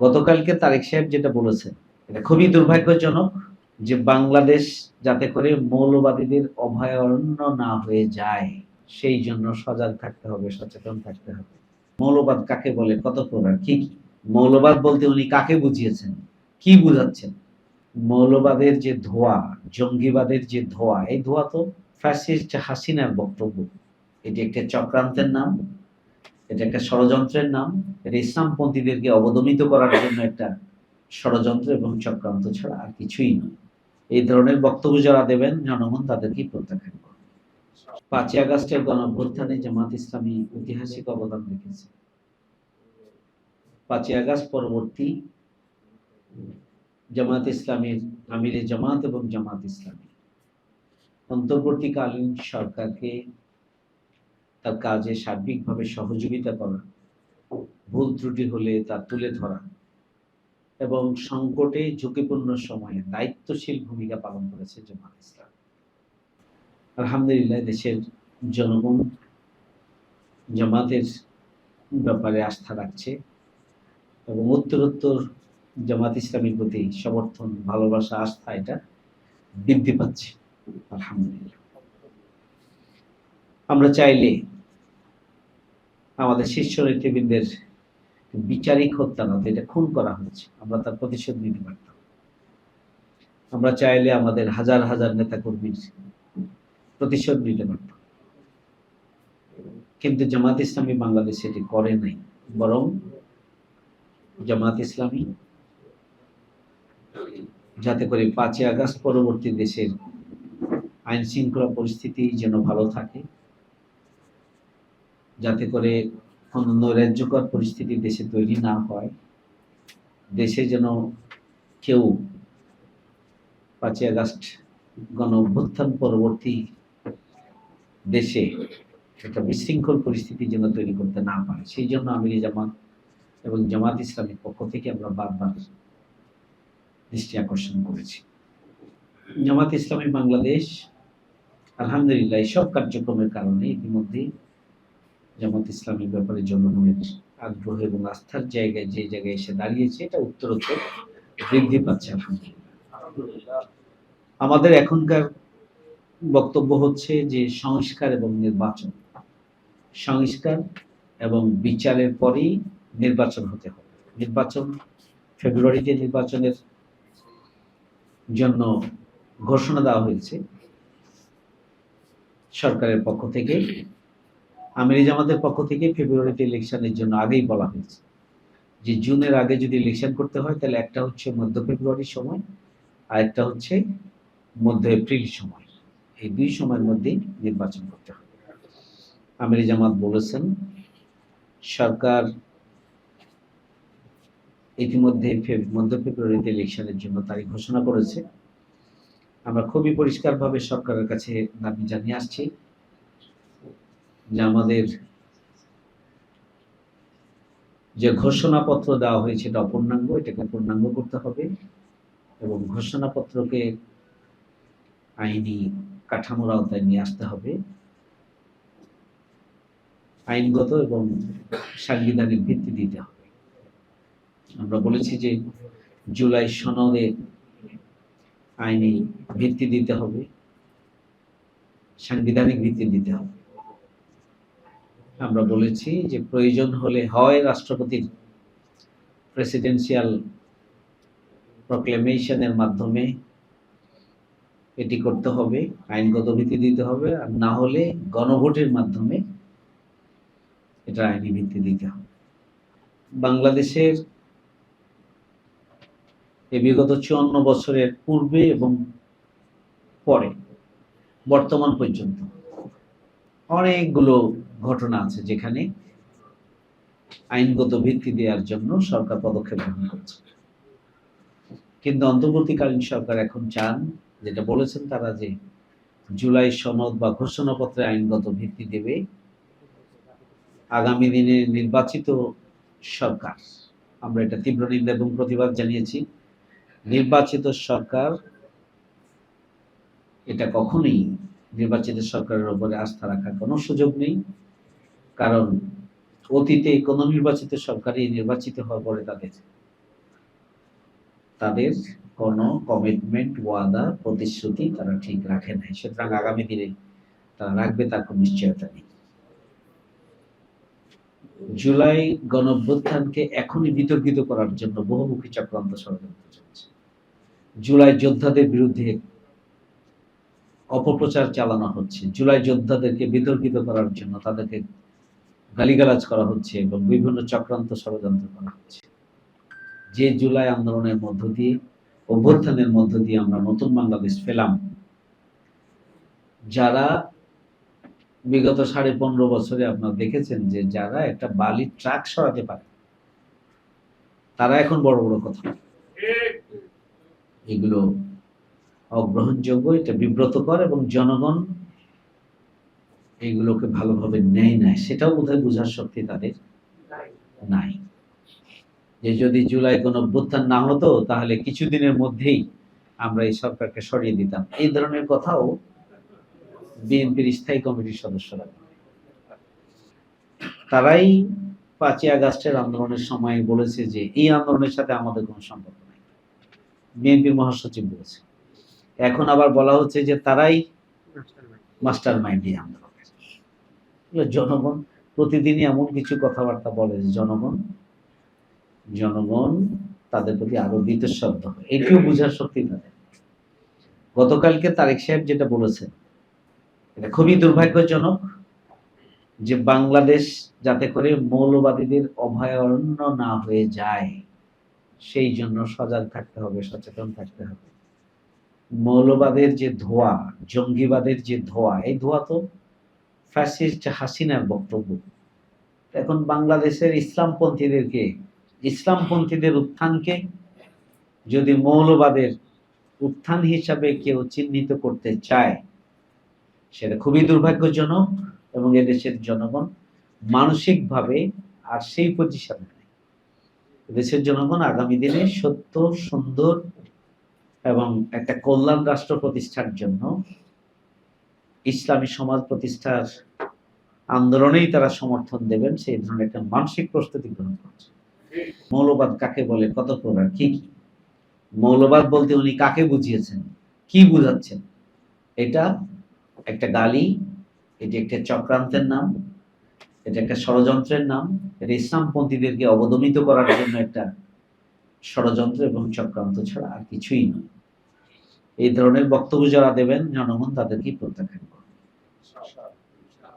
গতকালকে তারেক সাহেব যেটা বলেছেন এটা খুবই দুর্ভাগ্যজনক যে বাংলাদেশ যাতে করে মৌলবাদীদের অভয়ারণ্য না হয়ে যায়, সেই জন্য সজাগ থাকতে হবে, সচেতন থাকতে হবে। মৌলবাদ কাকে বলে? কত প্রকার? কি কি? মৌলবাদ বলতে উনি কাকে বুঝিয়েছেন? কি বুঝাচ্ছেন? মৌলবাদের যে ধোয়া, জঙ্গিবাদের যে ধোয়া, এই ধোয়া তো ফ্যাসিস্ট হাসিনার বক্তব্য। এটি একটা চক্রান্তের নাম। এটা একটা ষড়যন্ত্রের নাম। এটা ইসলামপন্থীদেরকে অবদমিত করার জন্য একটা ষড়যন্ত্র এবং চক্রান্ত ছাড়া আর কিছুই নয়। এই ধরনের বক্তব্য যারা দেবেন, জনগণ তাদেরকেই প্রত্যাখ্যান করবে। পাঁচই আগস্টের গণঅভ্যুত্থানে জামাত ইসলামী ঐতিহাসিক অবদান রেখেছে। পাঁচই আগস্ট পরবর্তী জামাত ইসলামীর আমিরে জামাত এবং জামাত ইসলামী। অন্তর্বর্তীকালীন সরকারকে তার কাজে সার্বিকভাবে সহযোগিতা করা, ভুল ত্রুটি হলে তা তুলে ধরা এবং সংকটে ঝুঁকিপূর্ণ সময়ে দায়িত্বশীল ভূমিকা পালন করেছে জামাত ইসলাম। আলহামদুলিল্লাহ, দেশের জনগণ জামাতের ব্যাপারে আস্থা রাখছে এবং উত্তরোত্তর জামাত ইসলামের প্রতি সমর্থন, ভালোবাসা, আস্থা এটা বৃদ্ধি পাচ্ছে। আলহামদুলিল্লাহ। আমরা চাইলে আমাদের শীর্ষ নেতৃবৃন্দের বিচারিক হত্যা না এটা খুন করা হয়েছে, আমরা তার প্রতিশোধ নিতে পারতাম। আমরা চাইলে আমাদের হাজার হাজার নেতা কর্মীর প্রতিশোধ নিতে পারতাম। কিন্তু জামাত ইসলামী বাংলাদেশ এটি করে নাই, বরং জামাত ইসলামী যাতে করে পাঁচই আগস্ট পরবর্তী দেশের আইন শৃঙ্খলা পরিস্থিতি যেন ভালো থাকে যাতে করে কোনো নৈরাজ্যকর পরিস্থিতি দেশে তৈরি না হয়। দেশে যেন কেউ পাঁচই আগস্ট গণ অভ্যুত্থান পরবর্তী দেশে একটা বিশৃঙ্খল পরিস্থিতি যেন তৈরি করতে না পারে। সেই জন্য আমিরি জামাত এবং জামাত ইসলামের পক্ষ থেকে আমরা বারবার দৃষ্টি আকর্ষণ করেছি। জামাত ইসলামী বাংলাদেশ, আলহামদুলিল্লাহ এইসব কার্যক্রমের কারণে ইতিমধ্যে জামাত ইসলামের ব্যাপারে জনগণের আগ্রহ এবং আস্থার জায়গায় যে জায়গায় এসে দাঁড়িয়েছে, এটা উত্তরোত্তর বৃদ্ধি পাচ্ছে আলহামদুলিল্লাহ। আমাদের এখনকার বক্তব্য হচ্ছে যে সংস্কার এবং নির্বাচন। সংস্কার এবং বিচারের পরেই নির্বাচন হতে হবে। নির্বাচন ফেব্রুয়ারিতে নির্বাচনের জন্য ঘোষণা দেওয়া হয়েছে। সরকারের পক্ষ থেকে আমিরি জামাতের পক্ষ থেকে ফেব্রুয়ারিতে ইলেকশনের জন্য আগেই বলা হয়েছে যে জুনের আগে যদি ইলেকশন করতে হয়, তাহলে একটা হচ্ছে মধ্য ফেব্রুয়ারির সময় আর একটা হচ্ছে মধ্য এপ্রিল সময়। এই দুই সময়ের মধ্যেই নির্বাচন করতে হবে। আমিরি জামাত বলেছেন, সরকার ইতিমধ্যে মধ্য ফেব্রুয়ারিতে ইলেকশনের জন্য তারিখ ঘোষণা করেছে। আমরা খুবই পরিষ্কারভাবে সরকারের কাছে দাবি জানিয়ে আসছি। যে আমাদের যে ঘোষণাপত্র দেওয়া হয়েছে এটা অপূর্ণাঙ্গ, এটাকে পূর্ণাঙ্গ করতে হবে এবং ঘোষণাপত্রকে আইনি কাঠামোর আওতায় নিয়ে আসতে হবে। আইনগত এবং সাংবিধানিক ভিত্তি দিতে হবে। আমরা বলেছি যে জুলাই সনদে আইনি ভিত্তি দিতে হবে, সাংবিধানিক ভিত্তি দিতে হবে। আমরা বলেছি যে প্রয়োজন হলে হয় রাষ্ট্রপতির প্রেসিডেন্সিয়াল প্রক্লেমেশনের মাধ্যমে এটি করতে হবে, আইনগত ভিত্তি দিতে হবে, আর না হলে গণভোটের মাধ্যমে এটা আইনি ভিত্তি দিতে হবে। বাংলাদেশের এই বিগত চুয়ান্ন বছরের পূর্বে এবং পরে, বর্তমান পর্যন্ত অনেকগুলো ঘটনা আছে যেখানে আইনগত ভিত্তি দেওয়ার জন্য সরকার পদক্ষেপ গ্রহণ করছে। কিন্তু অন্তর্বর্তীকালীন সরকার এখন চান, যেটা বলেছেন তারা যে জুলাই সনদ বা ঘোষণাপত্রে আইনগত ভিত্তি দেবে, আগামী দিনে নির্বাচিত সরকার। আমরা এটা তীব্র নিন্দা এবং প্রতিবাদ জানিয়েছি। নির্বাচিত সরকার এটা কখনোই নির্বাচিত সরকারের উপরে আস্থা রাখার কোনো সুযোগ নেই। কারণ অতীতে কোনো নির্বাচিত সরকারই নির্বাচিত হওয়ার পরে তাদের তাদের কোনো কমিটমেন্ট ওয়াদা, প্রতিশ্রুতি তারা ঠিক রাখে নাই। সুতরাং আগামী দিনে তারা রাখবে তার কোনো নিশ্চয়তা নেই। জুলাই গণঅভ্যুত্থানকে এখনই বিতর্কিত করার জন্য বহুমুখী চক্রান্ত ষড়যন্ত্র চলছে। জুলাই যোদ্ধাদের বিরুদ্ধে অপপ্রচার চালানো হচ্ছে। জুলাই যোদ্ধাদেরকে বিতর্কিত করার জন্য তাদেরকে গালিগালাজ করা হচ্ছে এবং বিভিন্ন চক্রান্ত ষড়যন্ত্র করা হচ্ছে। যে জুলাই আন্দোলনের মধ্য দিয়ে, অভ্যুত্থানের মধ্য দিয়ে আমরা নতুন বাংলাদেশ পেলাম, যারা বিগত সাড়ে পনেরো বছরে আপনারা দেখেছেন যে যারা একটা বালি ট্রাক সরাতে পারে, তারা এখন বড় বড় কথা। এগুলো অগ্রহণযোগ্য, এটা বিব্রতকর এবং জনগণ এগুলোকে ভালোভাবে নেয় না সেটাও বোধহয় বোঝার শক্তি তাদের নাই। যে যদি জুলাই কোন অভ্যুত্থান না হতো, তাহলে কিছুদিনের মধ্যেই আমরা এই সরকারকে সরিয়ে দিতাম। এই ধরনের কথাও বিএনপির স্থায়ী কমিটির সদস্যরা তারাই পাঁচই আগস্টের আন্দোলনের সময় বলেছে যে, এই আন্দোলনের সাথে আমাদের কোনো সম্পর্ক নাই। বিএনপির মহাসচিব বলেছে এখন আবার বলা হচ্ছে যে তারাই মাস্টার মাইন্ড এই আন্দোলনের জনগণ প্রতিদিনই এমন কিছু কথাবার্তা বলে যে জনগণ জনগণ তাদের প্রতি আরও হয় এটিও বোঝার শক্তি তাদের। গতকালকে তারেক সাহেব যেটা বলেছেন এটা খুবই দুর্ভাগ্যজনক যে বাংলাদেশ যাতে করে মৌলবাদীদের অভয়ারণ্য না হয়ে যায় সেই জন্য সজাগ থাকতে হবে সচেতন থাকতে হবে। মৌলবাদের যে ধোয়া, জঙ্গিবাদের যে ধোয়া, এই ধোয়া তো ফ্যাসিস্ট হাসিনার বক্তব্য। এখন বাংলাদেশের ইসলামপন্থীদেরকে, ইসলামপন্থীদের উত্থানকে যদি মৌলবাদের উত্থান হিসাবে কেউ চিহ্নিত করতে চায়, সেটা খুবই দুর্ভাগ্যজনক এবং এদেশের জনগণ মানসিকভাবে আর সেই পজিশনে নেই। দেশের জনগণ আগামী দিনে সত্য, সুন্দর এবং একটা কল্যাণ রাষ্ট্র প্রতিষ্ঠার জন্য ইসলামী সমাজ প্রতিষ্ঠার আন্দোলনেই তারা সমর্থন দেবেন, সেই ধরনের একটা মানসিক প্রস্তুতি গ্রহণ করছে। মৌলবাদ কাকে বলে, কত প্রকার, কি কি? মৌলবাদ বলতে উনি কাকে বুঝিয়েছেন, কি বুঝাচ্ছেন? এটা একটা গালি, এটি একটা চক্রান্তের নাম, এটা একটা ষড়যন্ত্রের নাম, এটা ইসলামপন্থীদেরকে অবদমিত করার জন্য একটা ষড়যন্ত্র এবং চক্রান্ত ছাড়া আর কিছুই নয়। এই ধরনের বক্তব্য যারা দেবেন, জনগণ তাদেরকেই প্রত্যাখ্যান করবে।